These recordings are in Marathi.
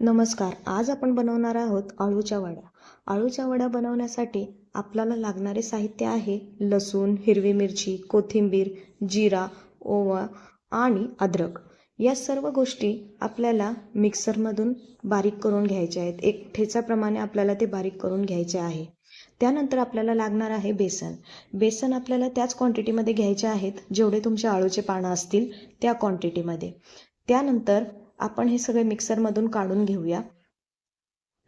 नमस्कार आज आपण बनवणार आहोत अळूच्या वड्या. अळूच्या वड्या बनवण्यासाठी आपल्याला लागणारे साहित्य आहे लसूण हिरवी मिरची कोथिंबीर जिरा ओवा आणि अद्रक. या सर्व गोष्टी आपल्याला मिक्सरमधून बारीक करून घ्यायच्या आहेत. एक ठेचाप्रमाणे आपल्याला ते बारीक करून घ्यायचे आहे. त्यानंतर आपल्याला लागणार आहे बेसन. बेसन आपल्याला त्याच क्वांटिटीमध्ये घ्यायचे आहेत जेवढे तुमचे अळूचे पानं असतील त्या क्वांटिटीमध्ये त्यानंतर आपण हे सगळे मिक्सरमधून काढून घेऊया.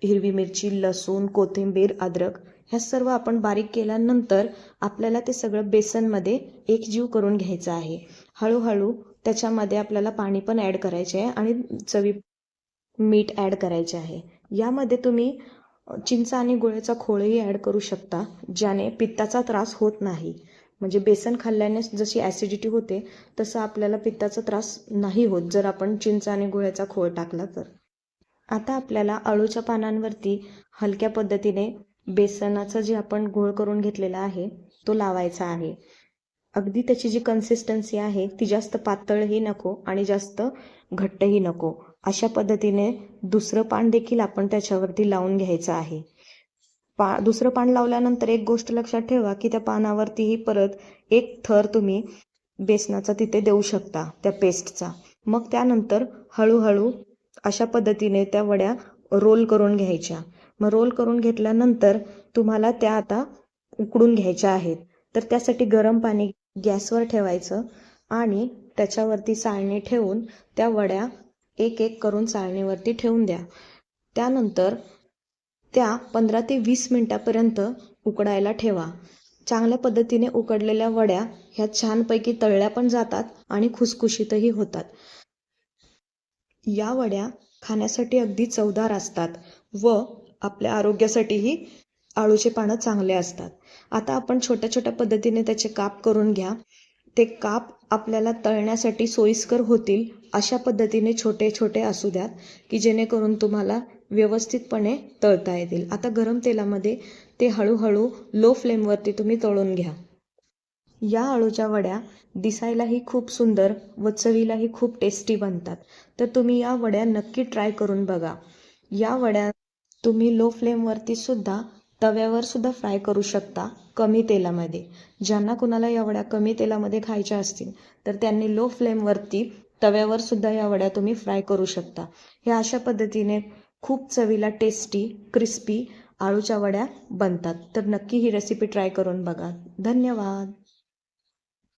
हिरवी मिरची लसूण कोथिंबीर अद्रक ह्या सर्व आपण बारीक केल्यानंतर आपल्याला ते सगळं बेसनमध्ये एकजीव करून घ्यायचं आहे. हळूहळू त्याच्यामध्ये आपल्याला पाणी पण ॲड करायचे आहे आणि चवी मीठ ॲड करायचे आहे. यामध्ये तुम्ही चिंच आणि गुळाचा खोळही ॲड करू शकता ज्याने पित्ताचा त्रास होत नाही. म्हणजे बेसन खाल्ल्याने जशी ॲसिडिटी होते तसं आपल्याला पित्ताचा त्रास नाही होत जर आपण चिंच आणि गुळ्याचा खोळ टाकला तर. आता आपल्याला अळूच्या पानांवरती हलक्या पद्धतीने बेसनाचं जे आपण घोळ करून घेतलेला आहे तो लावायचा आहे. अगदी त्याची जी कन्सिस्टन्सी आहे ती जास्त पातळही नको आणि जास्त घट्टही नको. अशा पद्धतीने दुसरं पान देखील आपण त्याच्यावरती लावून घ्यायचं आहे. पा दुसरं पान लावल्यानंतर एक गोष्ट लक्षात ठेवा की त्या पानावरतीही परत एक थर तुम्ही बेसनाचा तिथे देऊ शकता त्या पेस्टचा. मग त्यानंतर हळूहळू अशा पद्धतीने त्या वड्या रोल करून घ्यायच्या. मग रोल करून घेतल्यानंतर तुम्हाला त्या आता उकडून घ्यायच्या आहेत. तर त्यासाठी गरम पाणी गॅसवर ठेवायचं आणि त्याच्यावरती चाळणी ठेवून त्या वड्या एक एक करून चाळणीवरती ठेवून द्या. त्यानंतर त्या पंधरा ते वीस मिनटापर्यंत उकडायला ठेवा. चांगल्या पद्धतीने उकडलेल्या वड्या ह्या छानपैकी तळल्या पण जातात आणि खुसखुशीतही होतात. या वड्या खाण्यासाठी अगदी चवदार असतात व आपल्या आरोग्यासाठीही आळूचे पानं चांगले असतात. आता आपण छोट्या छोट्या पद्धतीने त्याचे काप करून घ्या. ते काप आपल्याला तळण्यासाठी सोयीस्कर होतील अशा पद्धतीने छोटे छोटे असू द्यात की जेणेकरून तुम्हाला व्यवस्थितपणे तळता येतील. आता गरम तेलामध्ये ते हळूहळू लो फ्लेमवरती तुम्ही तळून घ्या. या अळूच्या वड्या दिसायलाही खूप सुंदर व चवीलाही खूप टेस्टी बनतात. तर तुम्ही या वड्या नक्की ट्राय करून बघा. या वड्या तुम्ही लो फ्लेमवरती सुद्धा तव्यावर सुद्धा फ्राय करू शकता कमी तेलामध्ये. ज्यांना कुणाला या वड्या कमी तेलामध्ये खायच्या असतील तर त्यांनी लो फ्लेमवरती तव्यावर सुद्धा या वड्या तुम्ही फ्राय करू शकता. ह्या अशा पद्धतीने खूप चवीला टेस्टी क्रिस्पी आळूच्या वड्या बनतात. तर नक्की ही रेसिपी ट्राय करून बघा. धन्यवाद.